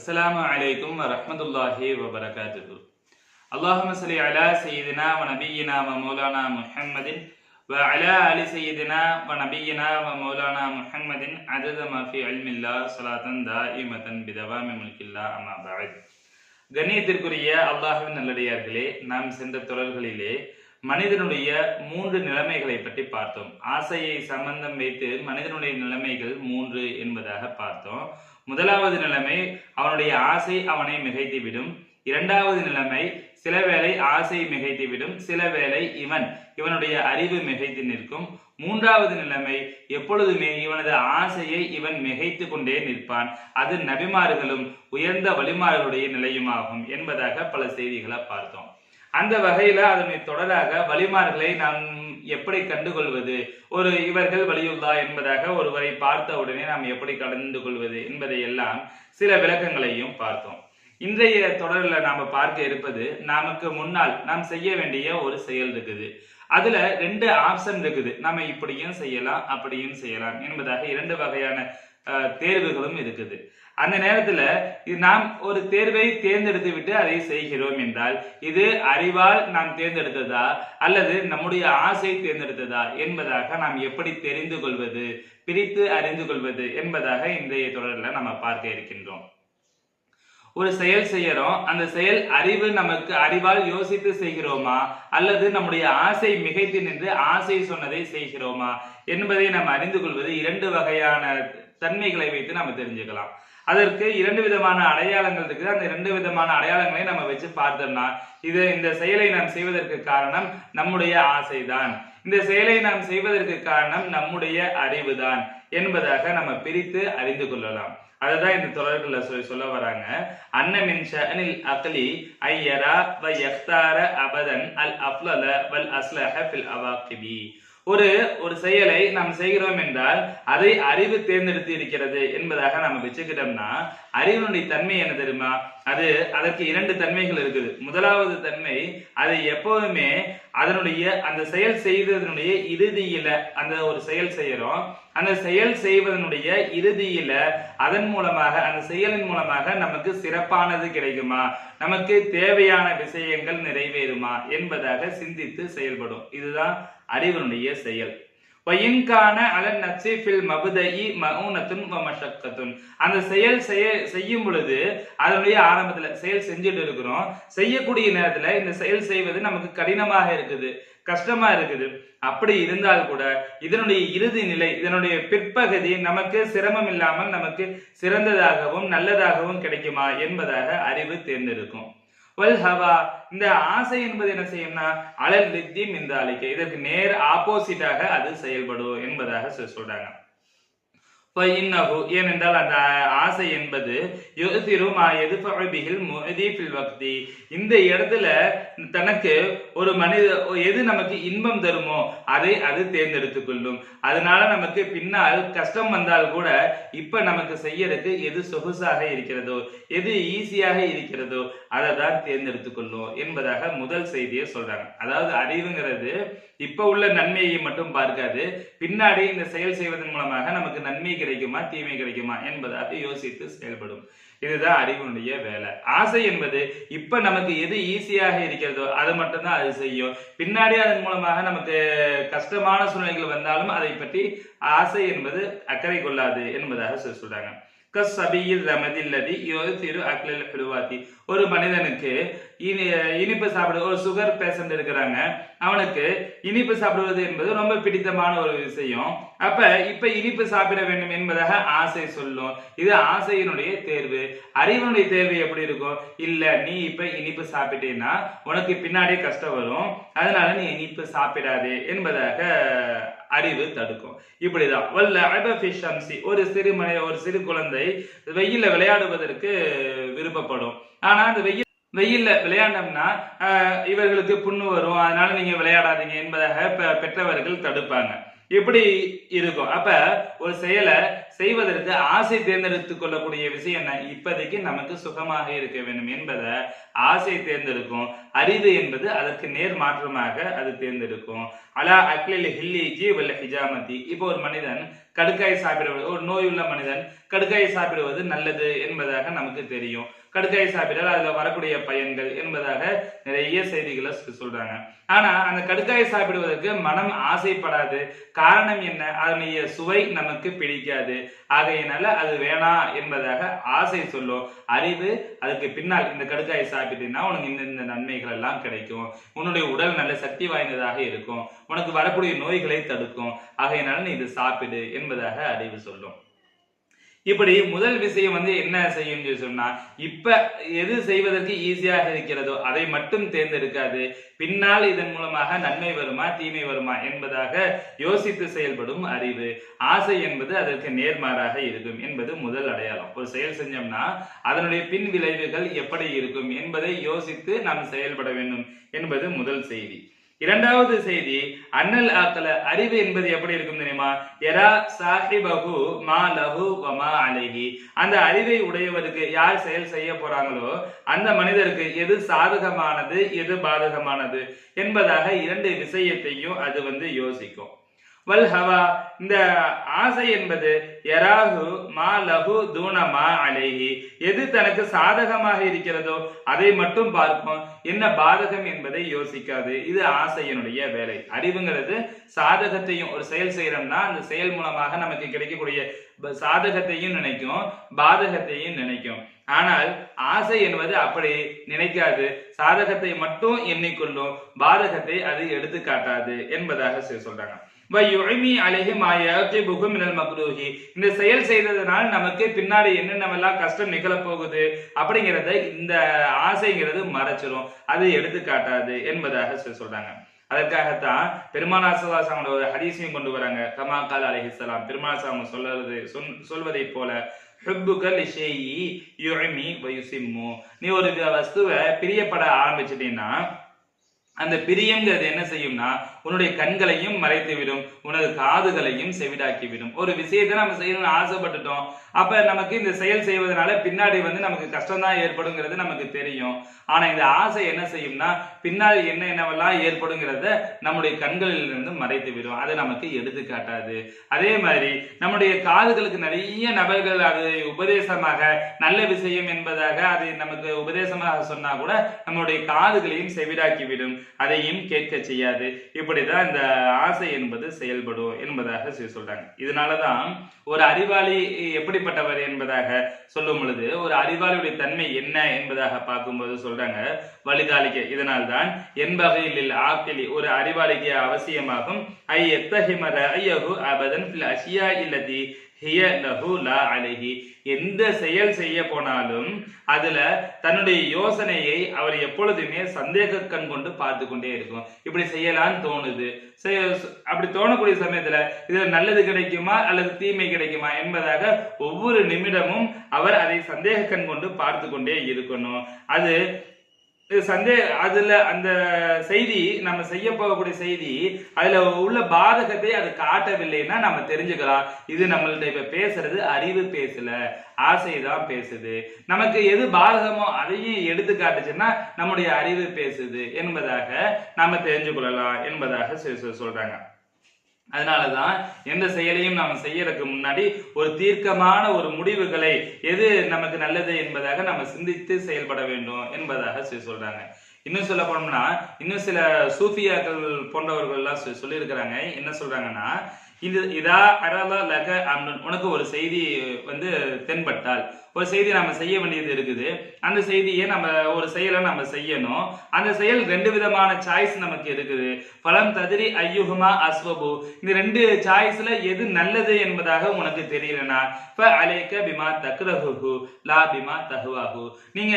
அஸ்லாம் அலைக்கும் வரமத்துல்லாஹி வபரகாத்து அல்லாஹும் சலி அலா சையதினா வ நபியினா வ மௌலானா முஹம்மதின் வ அலா அலி சையதினா வ நபியினா வ மௌலானா முஹம்மதின் அதது மஃபி அல்மில்லா சலாத்தன் தா இமதன் பிதவா மிமுல்கில்லா அம்மா பாத் கண்ணியத்திற்குரிய அல்லாஹுவின் நல்லடியார்களே நாம் சென்ற தொடர்களிலே மனிதனுடைய மூன்று நிலைமைகளை பற்றி பார்த்தோம். ஆசையை சம்பந்தம் வைத்து மனிதனுடைய நிலைமைகள் மூன்று என்பதாக பார்த்தோம். முதலாவது நிலைமை அவனுடைய ஆசை அவனை மிகைத்துவிடும். இரண்டாவது நிலைமை சில வேளை ஆசை மிகைத்துவிடும் சில வேளை இவன் இவனுடைய அறிவு மிகைத்து நிற்கும். மூன்றாவது நிலைமை எப்பொழுதுமே இவனது ஆசையை இவன் மிகைத்து கொண்டே நிற்பான். அது நபிமார்களும் உயர்ந்த வழிமார்களுடைய நிலையுமாகும் என்பதாக பல செய்திகளை பார்த்தோம். அந்த வகையில அதனை தொடராக வழிமார்களை நாம் எப்படி கண்டுகொள்வது? ஒரு இவர்கள் வழியுள்ளா என்பதாக ஒருவரை பார்த்த உடனே நாம் எப்படி கலந்து கொள்வது என்பதை எல்லாம் சில விளக்கங்களையும் பார்த்தோம். இன்றைய தொடரில் நாம பார்க்க இருப்பது நமக்கு முன்னால் நாம் செய்ய வேண்டிய ஒரு செயல் இருக்குது. அதுல ரெண்டு ஆப்ஷன் இருக்குது. நம்ம இப்படியும் செய்யலாம் அப்படியும் செய்யலாம் என்பதாக இரண்டு வகையான அஹ், தேர்வுகளும் இருக்குது. அந்த நேரத்துல இது நாம் ஒரு தேர்வை தேர்ந்தெடுத்து விட்டு அதை செய்கிறோம் என்றால் இது அறிவால் நாம் தேர்ந்தெடுத்ததா அல்லது நம்முடைய ஆசை தேர்ந்தெடுத்ததா என்பதாக நாம் எப்படி தெரிந்து கொள்வது பிரித்து அறிந்து கொள்வது என்பதாக இன்றைய தொடரில் நம்ம பார்க்க இருக்கின்றோம். ஒரு செயல் செய்யறோம் அந்த செயல் அறிவு நமக்கு அறிவால் யோசித்து செய்கிறோமா அல்லது நம்முடைய ஆசை மிகைத்து நின்று ஆசை சொன்னதை செய்கிறோமா என்பதை நாம் அறிந்து கொள்வது இரண்டு வகையான தன்மைகளை வைத்து நம்ம தெரிஞ்சுக்கலாம். அதற்கு இரண்டு விதமான அடையாளங்கள் இருக்குது. அந்த இரண்டு விதமான அடையாளங்களை நம்ம வச்சு பார்த்தோம்னா இது இந்த செயலை நாம் செய்வதற்கு காரணம் நம்முடைய ஆசைதான். இந்த செயலை நாம் செய்வதற்கு காரணம் நம்முடைய அறிவு தான் என்பதாக நம்ம பிரித்து அறிந்து கொள்ளலாம். அதுதான் இந்த தொடர்களில் சொல்லி சொல்ல வராங்க. அன்னமின் ஷஅனில் அக்லி ஐயரா வ யக்தார அபதன் அல் அஃப்லல வல் அஸ்லஹ ஃபில் அவாக்கிபி. ஒரு ஒரு செயலை நாம் செய்கிறோம் என்றால் அதை அறிவு தேர்ந்தெடுத்து இருக்கிறது என்பதாக நம்ம வச்சுக்கிட்டோம்னா அறிவினுடைய தன்மை என்ன தெரியுமா? அது அதற்கு இரண்டு தன்மைகள் இருக்குது. முதலாவது தன்மை அது எப்போதுமே அதனுடைய அந்த செயல் செய்ததனுடைய இறுதியில அந்த ஒரு செயல் செய்யறோம் அந்த செயல் செய்வதனுடைய இறுதியில அதன் மூலமாக அந்த செயலின் மூலமாக நமக்கு சிறப்பானது கிடைக்குமா? நமக்கு தேவையான விஷயங்கள் நிறைவேறுமா என்பதாக சிந்தித்து செயல்படும். இதுதான் அறிவனுடைய செயல். வயின்கான அலன் நப்சி ஃபில் மபுதஇ மவுனத்துன் மஷக்கத்துன் அந்த செயல் செய்ய செய்யும் பொழுது அதனுடைய ஆரம்பத்துல செயல் செஞ்சுட்டு இருக்கிறோம். செய்யக்கூடிய நேரத்துல இந்த செயல் செய்வது நமக்கு கடினமாக இருக்குது கஷ்டமா இருக்குது. அப்படி இருந்தால் கூட இதனுடைய இறுதி நிலை இதனுடைய பிற்பகுதி நமக்கு சிரமம் இல்லாமல் நமக்கு சிறந்ததாகவும் நல்லதாகவும் கிடைக்குமா என்பதாக அறிவு தேர்ந்தெடுக்கும். வல் ஹவா. இந்த ஆசை என்பது என்ன செய்யும்னா அலல் லித்தி மிந்தாலிக்க இதற்கு நேர் ஆப்போசிட்டாக அது செயல்படும் என்பதாக சொல்றாங்க. ஃபைன்னஹு ஏனென்றால் அந்த ஆசை என்பது யுசிரு மா எதுஃபு பிஹில் வக்தி. இந்த இடத்துல தனக்கு ஒரு மனித எது நமக்கு இன்பம் தருமோ அதை அது தேர்ந்தெடுத்து கொள்ளும். அதனால நமக்கு பின்னால் கஷ்டம் வந்தால் கூட இப்ப நமக்கு செய்யறதுக்கு எது சொகுசாக இருக்கிறதோ எது ஈஸியாக இருக்கிறதோ அதை தான் தேர்ந்தெடுத்து கொள்ளும் என்பதாக முதல் செய்தியை சொல்றாங்க. அதாவது அறிவுங்கிறது இப்ப உள்ள நன்மையை மட்டும் பார்க்காது பின்னாடி இந்த செயல் செய்வதன் மூலமாக நமக்கு நன்மை கிடைக்கும். தீமை கிடைக்குமா என்பதாக யோசித்து செயல்படும். இதுதான் அறிவுடைய வேலை. ஆசை என்பது இப்ப நமக்கு எது ஈஸியாக இருக்கிறதோ அது மட்டும்தான் அது செய்யும். பின்னாடி அதன் மூலமாக நமக்கு கஷ்டமான சூழ்நிலைகள் வந்தாலும் அதை பற்றி ஆசை என்பது அக்கறை கொள்ளாது என்பதாக சொல்றாங்க. கசபியில் ரமதில்லதி திரு அக்லில் ஹிருவாத்தி ஒரு மனிதனுக்கு இனி இனிப்பு சாப்பிட ஒரு சுகர் பேஷண்ட் இருக்கிறாங்க. அவனுக்கு இனிப்பு சாப்பிடுவது என்பது ரொம்ப பிடித்தமான ஒரு விஷயம். அப்ப இப்ப இனிப்பு சாப்பிட வேண்டும் என்பதாக ஆசை சொல்லும். இது ஆசையினுடைய தேர்வு. அறிவனுடைய தேர்வு எப்படி இருக்கும்? இல்ல நீ இப்ப இனிப்பு சாப்பிட்டேன்னா உனக்கு பின்னாடி கஷ்டம் வரும். அதனால நீ இனிப்பு சாப்பிடாதே என்பதாக அறிவு தடுக்கும். இப்படிதான். வல்ல அபஃபிஷ் ஒரு சிறுமனை ஒரு சிறு குழந்தை வெயில்ல விளையாடுவதற்கு விருப்பப்படும். ஆனா அந்த வெயில் வெயில்ல விளையாண்டோம்னா இவர்களுக்கு புண்ணு வரும். அதனால நீங்க விளையாடாதீங்க என்பதாக பெ- பெற்றவர்கள் தடுப்பாங்க. இப்படி இருக்கும். அப்ப ஒரு செயலை செய்வதற்கு ஆசை தேர்ந்தெடுத்துக் கொள்ளக்கூடிய விஷயம் என்ன? இப்போதைக்கு நமக்கு சுகமாக இருக்க வேண்டும் என்பதை ஆசை தேர்ந்தெடுக்கும். அறிவு என்பது அதற்கு நேர் மாற்றமாக அது தேர்ந்தெடுக்கும். அலா அக்லில் ஹில்லி ஜீவல் ஹிஜாமதி இப்போ ஒரு மனிதன் கடுக்காயை சாப்பிடுவது ஒரு நோயுள்ள மனிதன் கடுக்காயை சாப்பிடுவது நல்லது என்பதாக நமக்கு தெரியும். கடுக்காய் சாப்பிட்டால் அதுல வரக்கூடிய பயன்கள் என்பதாக நிறைய செய்திகளை சொ- சொல்றாங்க. ஆனா அந்த கடுக்காயை சாப்பிடுவதற்கு மனம் ஆசைப்படாது. காரணம் என்ன? அதனுடைய சுவை நமக்கு பிடிக்காது. ஆகையினால அது வேணாம் என்பதாக ஆசை சொல்லும். அறிவு அதுக்கு பின்னால் இந்த கடுக்காயை சாப்பிட்டீங்கன்னா உனக்கு இந்த இந்த நன்மைகள் எல்லாம் கிடைக்கும். உன்னுடைய உடல் நல்ல சக்தி வாய்ந்ததாக இருக்கும். உனக்கு வரக்கூடிய நோய்களை தடுக்கும். ஆகையினால நீ இது சாப்பிடு என்பதாக அறிவு சொல்லும். இப்படி முதல் விஷயம் வந்து என்ன செய்யும் சொல்லி சொன்னா இப்ப எது செய்வதற்கு ஈஸியாக இருக்கிறதோ அதை மட்டும் தேர்ந்தெடுக்காது. பின்னால் இதன் மூலமாக நன்மை வருமா தீமை வருமா என்பதாக யோசித்து செயல்படும் அறிவு. ஆசை என்பது அதற்கு நேர்மாறாக இருக்கும் என்பது முதல் அடையாளம். ஒரு செயல் செஞ்சோம்னா அதனுடைய பின் விளைவுகள் எப்படி இருக்கும் என்பதை யோசித்து நாம் செயல்பட வேண்டும் என்பது முதல் செய்தி. இரண்டாவது செய்தி அண்ணல் ஆக்கல அறிவு என்பது எப்படி இருக்கும் தெரியுமா? எரா சாஹிபகு மா லஹு வமா அழகி அந்த அறிவை உடையவருக்கு யார் செயல் செய்ய போறாங்களோ அந்த மனிதருக்கு எது சாதகமானது எது பாதகமானது என்பதாக இரண்டு விஷயத்தையும் அது வந்து யோசிக்கும். வல் ஹவா. இந்த ஆசை என்பது எராகு மா லகு தூணமா அலேகி எது தனக்கு சாதகமாக இருக்கிறதோ அதை மட்டும் பார்க்கும் என்ன பாதகம் என்பதை யோசிக்காது. இது ஆசையினுடைய வேலை. அறிவுங்கிறது சாதகத்தையும் ஒரு செயல் செய்யறோம்னா அந்த செயல் மூலமாக நமக்கு கிடைக்கக்கூடிய சாதகத்தையும் நினைக்கும் பாதகத்தையும் நினைக்கும். ஆனால் ஆசை என்பது அப்படி நினைக்காது. சாதகத்தை மட்டும் எண்ணிக்கொள்ளும். பாதகத்தை அது எடுத்து காட்டாது என்பதாக சொல்றாங்க. இந்த செயல் செய்ததனால் நமக்கு பின்னாடி என்னென்னவெல்லாம் கஷ்டம் நிகழப் போகுது அப்படிங்கிறத இந்த ஆசைங்கிறது மறைச்சிரும். அது எடுத்து காட்டாது என்பதாக சொல்றாங்க. அதற்காகத்தான் பெருமானாசவாசங்களோட ஒரு ஹதீஸையும் கொண்டு வராங்க. கமா கால் அலிஹிஸ்லாம் பெருமானாசம் சொல்றது சொல் சொல்வதை போல ஹுப்புக லிஷேயி யுமி வயுசிம்மு நீ ஒரு வஸ்துவை பிரியப்பட ஆரம்பிச்சிட்டீங்கன்னா அந்த பிரியங்கிறது என்ன செய்யும்னா உன்னுடைய கண்களையும் மறைத்து விடும் உனது காதுகளையும் செவிடாக்கி விடும் ஒரு விஷயத்தை நம்ம செய்யணும்னு ஆசைப்பட்டுட்டோம். அப்ப நமக்கு இந்த செயல் செய்வதனால பின்னாடி வந்து நமக்கு கஷ்டம் தான் ஏற்படுங்கிறது நமக்கு தெரியும். ஆனா இந்த ஆசை என்ன செய்யும்னா பின்னாடி என்ன என்னவெல்லாம் ஏற்படுங்கிறத நம்முடைய கண்களில் இருந்து மறைத்து விடும் அதை நமக்கு எடுத்து காட்டாது. அதே மாதிரி நம்முடைய காதுகளுக்கு நிறைய நபர்கள் அது உபதேசமாக நல்ல விஷயம் என்பதாக அது நமக்கு உபதேசமாக சொன்னா கூட நம்முடைய காதுகளையும் செவிடாக்கி விடும் அதையும் கேட்க செய்யாது. இப்படி தான் இந்த ஆசை என்பது செயல்படும் என்பதாக சொ- இதனால தான் ஒரு அறிவாளி எப்படிப்பட்டவர் என்பதாக சொல்லும் பொழுது ஒரு அறிவாளியுடைய தன்மை என்ன என்பதாக பார்க்கும்போது சொல்றாங்க வலிதாளிக்க இதனால்தான் என் வகையில் ஆக்கிலி ஒரு அறிவாளிக்கு அவசியமாகும். ஐ எத்தஹிமர ஐயகு அபதன் ஃபில் அஷியா இல்லதி ஹிய லஹு லா அலைஹி. எந்த செயல் செய்ய போனாலும் அதுல தன்னுடைய யோசனையை அவர் எப்பொழுதுமே சந்தேக கண் கொண்டு பார்த்து கொண்டே இருக்கும். இப்படி செய்யலான்னு தோணுது. அப்படி தோணக்கூடிய சமயத்துல இதுல நல்லது கிடைக்குமா அல்லது தீமை கிடைக்குமா என்பதாக ஒவ்வொரு நிமிடமும் அவர் அதை சந்தேக கண் கொண்டு பார்த்து கொண்டே இருக்கணும். அது சந்தேக சந்தே அதுல அந்த செய்தி நம்ம செய்ய போகக்கூடிய செய்தி அதுல உள்ள பாதகத்தை அது காட்டவில்லைன்னா நம்ம தெரிஞ்சுக்கலாம். இது நம்மள்ட்ட இப்ப பேசுறது அறிவு பேசல ஆசைதான் பேசுது. நமக்கு எது பாதகமோ அதையும் எடுத்து காட்டுச்சுன்னா நம்முடைய அறிவு பேசுது என்பதாக நாம தெரிஞ்சு கொள்ளலாம் என்பதாக சொ- அதனால தான் அதனாலதான் எந்த செயலையும் நாம் செய்யறதுக்கு முன்னாடி ஒரு தீர்க்கமான ஒரு முடிவுகளை எது நமக்கு நல்லது என்பதாக நம்ம சிந்தித்து செயல்பட வேண்டும் என்பதாக சொல்றாங்க. இன்னும் சொல்ல போனோம்னா இன்னும் சில சூஃபியாக்கள் போன்றவர்கள் எல்லாம் சொல்லியிருக்கிறாங்க. என்ன சொல்றாங்கன்னா இது இதா அரலா லக அம்னன் உனக்கு ஒரு செய்தி வந்து தென்பட்டால் ஒரு செய்தி நம்ம செய்ய வேண்டியது இருக்குது. அந்த செய்தியை நம்ம ஒரு செயலை நம்ம செய்யணும். அந்த செயல் ரெண்டு விதமான சாய்ஸ் நமக்கு இருக்குது. பலம் ததிரி ஐயுகமா அஸ்வபு. இந்த ரெண்டு சாய்ஸ்ல எது நல்லது என்பதாக உனக்கு தெரியலனா? இப்ப அலேக்க பிமா தக்ரஹு லா பிமா தகுவாகு நீங்க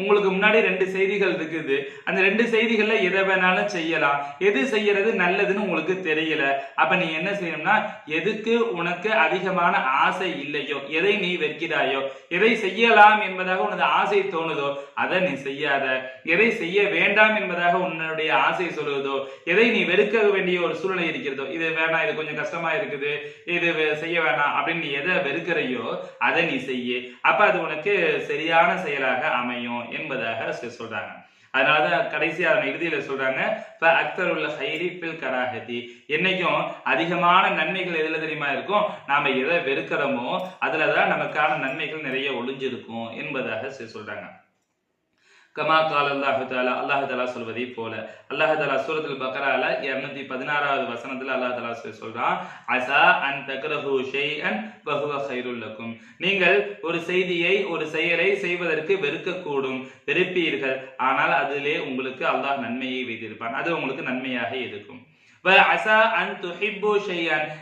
உங்களுக்கு முன்னாடி ரெண்டு செய்திகள் இருக்குது. அந்த ரெண்டு செய்திகள்ல எதை வேணாலும் செய்யலாம். எது செய்யறது நல்லதுன்னு உங்களுக்கு தெரியல. அப்ப நீ என்ன செய்யணும்னா எதுக்கு உனக்கு அதிகமான ஆசை இல்லையோ எதை நீ வைக்கிறாயோ எதை செய்யலாம் என்பதாக உனது ஆசை தோணுதோ அதை நீ செய்யாத. எதை செய்ய வேண்டாம் என்பதாக உன்னுடைய ஆசை சொல்லுவதோ எதை நீ வெறுக்க வேண்டிய ஒரு சூழ்நிலை இருக்கிறதோ இது வேணாம் இது கொஞ்சம் கஷ்டமா இருக்குது இது செய்ய வேணாம் அப்படின்னு நீ எதை வெறுக்கிறையோ அதை நீ செய்ய. அப்ப அது உனக்கு சரியான செயலாக அமையும் என்பதாக சொல்றாங்க. அதனாலதான் கடைசியா அதன் இறுதியில சொல்றாங்க அக்தருள்ள ஹைரி பில் கராகதி என்னைக்கும் அதிகமான நன்மைகள் எதுல தெரியுமா இருக்கும்? நாம எதை வெறுக்கிறோமோ அதுலதான் நமக்கான நன்மைகள் நிறைய ஒளிஞ்சிருக்கும் என்பதாக சொல்றாங்க. கமா கால் அல்லாஹு தாலா அல்லாஹு தாலா சொல்வதை போல. அல்லாஹு தாலா சூரத்துல் பக்ரால இருநூத்தி பதினாறாவது வசனத்தில் அல்லாஹ் தாலா சொல்றான் அசா அன் தக்ரஹு ஷெய் அன் பகுவ ஹைருல்லக்கும் நீங்கள் ஒரு செய்தியை ஒரு செயலை செய்வதற்கு வெறுக்கக்கூடும் வெறுப்பீர்கள். ஆனால் அதிலே உங்களுக்கு அல்லாஹ் நன்மையை வைத்திருப்பான். அது உங்களுக்கு நன்மையாக இருக்கும். அசா அன்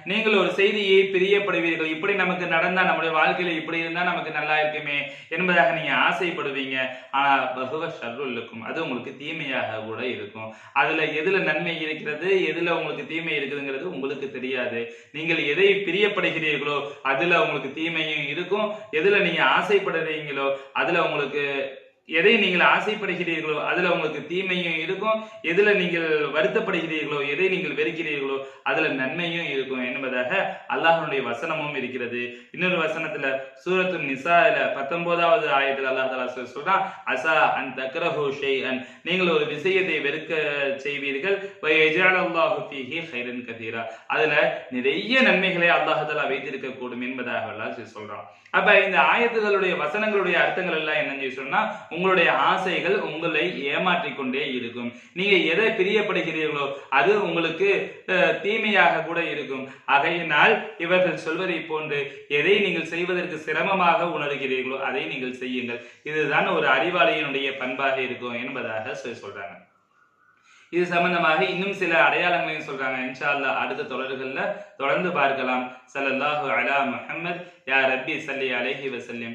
நீங்கள் ஒரு செய்தியை பிரியப்படுவீர்கள். இப்படி நமக்கு நடந்தா நம்முடைய வாழ்க்கையில இப்படி இருந்தா நமக்கு நல்லா இருக்குமே என்பதாக நீங்க ஆசைப்படுவீங்க. ஆனா பகுவ ஷர்ருல் அது உங்களுக்கு தீமையாக கூட இருக்கும். அதுல எதுல நன்மை இருக்கிறது எதுல உங்களுக்கு தீமை இருக்குதுங்கிறது உங்களுக்கு தெரியாது. நீங்கள் எதை பிரியப்படுகிறீர்களோ அதுல உங்களுக்கு தீமையும் இருக்கும். எதுல நீங்க ஆசைப்படுறீங்களோ அதுல உங்களுக்கு எதை நீங்கள் ஆசைப்படுகிறீர்களோ அதுல உங்களுக்கு தீமையும் இருக்கும். எதுல நீங்கள் வருத்தப்படுகிறீர்களோ எதை நீங்கள் வெறுக்கிறீர்களோ அதுல நன்மையும் இருக்கும் என்பதாக அல்லாஹனுடைய வசனமும் இருக்கிறது. இன்னொரு வசனத்துல சூரத்து நிசால பத்தொன்பதாவது ஆயத்தில் அல்லாஹ் தலா சொல்றான் அசா அன் தக்ரஹு ஷைஅன். நீங்கள் ஒரு விஷயத்தை வெறுக்க செய்வீர்கள். கதீரா. அதுல நிறைய நன்மைகளை அல்லாஹ் வைத்திருக்க கூடும் என்பதாக அல்லாஹ் சொல்றான். அப்ப இந்த ஆயத்துகளுடைய வசனங்களுடைய அர்த்தங்கள் எல்லாம் என்னன்னு சொன்னா உங்களுடைய ஆசைகள் உங்களை ஏமாற்றிக் கொண்டே இருக்கும். நீங்க எதை பிரியப்படுகிறீர்களோ அது உங்களுக்கு தீமையாக கூட இருக்கும். ஆகையினால் இவர்கள் சொல்வதை போன்று எதை நீங்கள் செய்வதற்கு சிரமமாக உணர்கிறீர்களோ அதை நீங்கள் செய்யுங்கள். இதுதான் ஒரு அறிவாளியினுடைய பண்பாக இருக்கும் என்பதாக சொல்றாங்க. இது சம்பந்தமாக இன்னும் சில அடையாளங்களையும் சொல்றாங்க. இன்ஷா அடுத்த தொடர்கள்ல தொடர்ந்து பார்க்கலாம். ஸல்லல்லாஹு அலா முஹம்மத் யா ரப்பி சல்லி அலைஹி வசல்லிம்